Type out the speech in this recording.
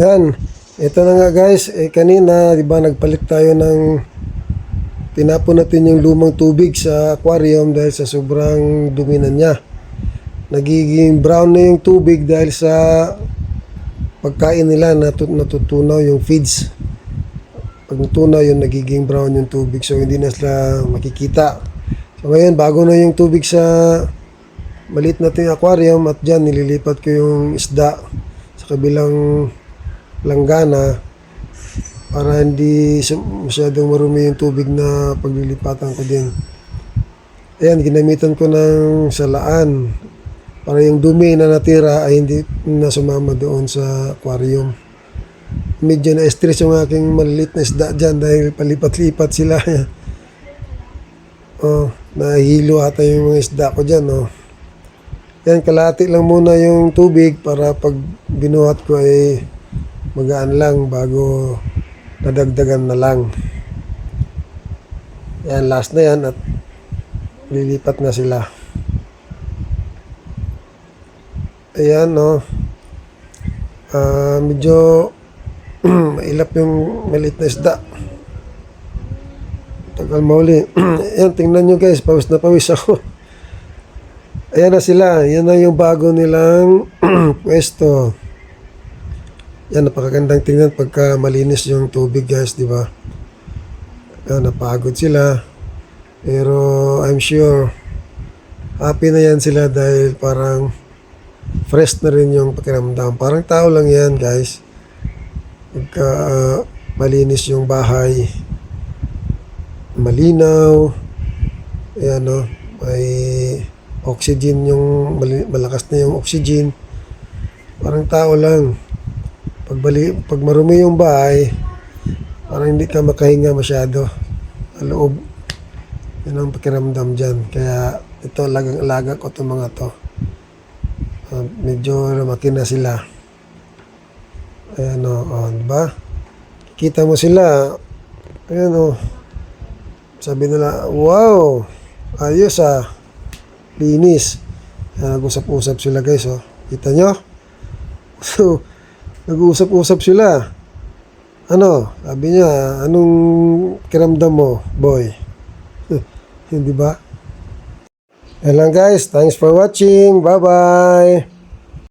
Yan. Ito na nga guys. Eh kanina, di ba nagpalit tayo ng tinapon natin yung lumang tubig sa aquarium dahil sa sobrang dumi na niya. Nagiging brown na yung tubig dahil sa pagkain nila natut natutunaw yung feeds. Pag natunaw yun, nagiging brown yung tubig. So hindi na sila makikita. So ngayon, bago na yung tubig sa maliit nating aquarium at dyan nililipat ko yung isda sa kabilang langgana para hindi masyadong marumi yung tubig na paglilipatan ko din. Ayan, ginamitan ko ng salaan para yung dumi na natira ay hindi na sumama doon sa aquarium. Medyo na-stress yung aking malilit na isda dyan dahil palipat-lipat sila. oh, nahilo ata yung mga isda ko dyan. Oh. Yan, kalahati lang muna yung tubig para pag binuhat ko ay magaan lang bago nadagdagan na lang. Yan, last na yan at lilipat na sila. Ayan, no. Ah, medyo mailap yung maliit na isda. Tagal mauli. Ayan, tingnan nyo guys, pawis na pawis ako. Ayan na sila. Yan na yung bago nilang pwesto. Yan, napakagandang tingnan pagka malinis yung tubig guys, di ba? Yan, napagod sila. Pero I'm sure happy na yan sila dahil parang fresh na rin yung pakiramdam. Parang tao lang yan guys. Pagka ah, malinis yung bahay, malinaw, ayan no, may oxygen yung malakas na yung oxygen. Parang tao lang. Pag, bali, pag marumi yung bahay, parang hindi ka makahinga masyado sa loob. Yan ang pakiramdam dyan. Kaya ito, alagang-alaga ko itong mga to. Ah, medyo lumaki na sila. Ayan o, oh, diba? Kita mo sila. Ayan o. Sabi nila, wow, ayos ah. Linis. Nag-usap-usap sila guys oh. Kita nyo? So, nag-uusap-usap sila. Ano? Sabi niya, anong kiramdam mo, boy? Hindi ba? Yan lang guys. Thanks for watching. Bye-bye.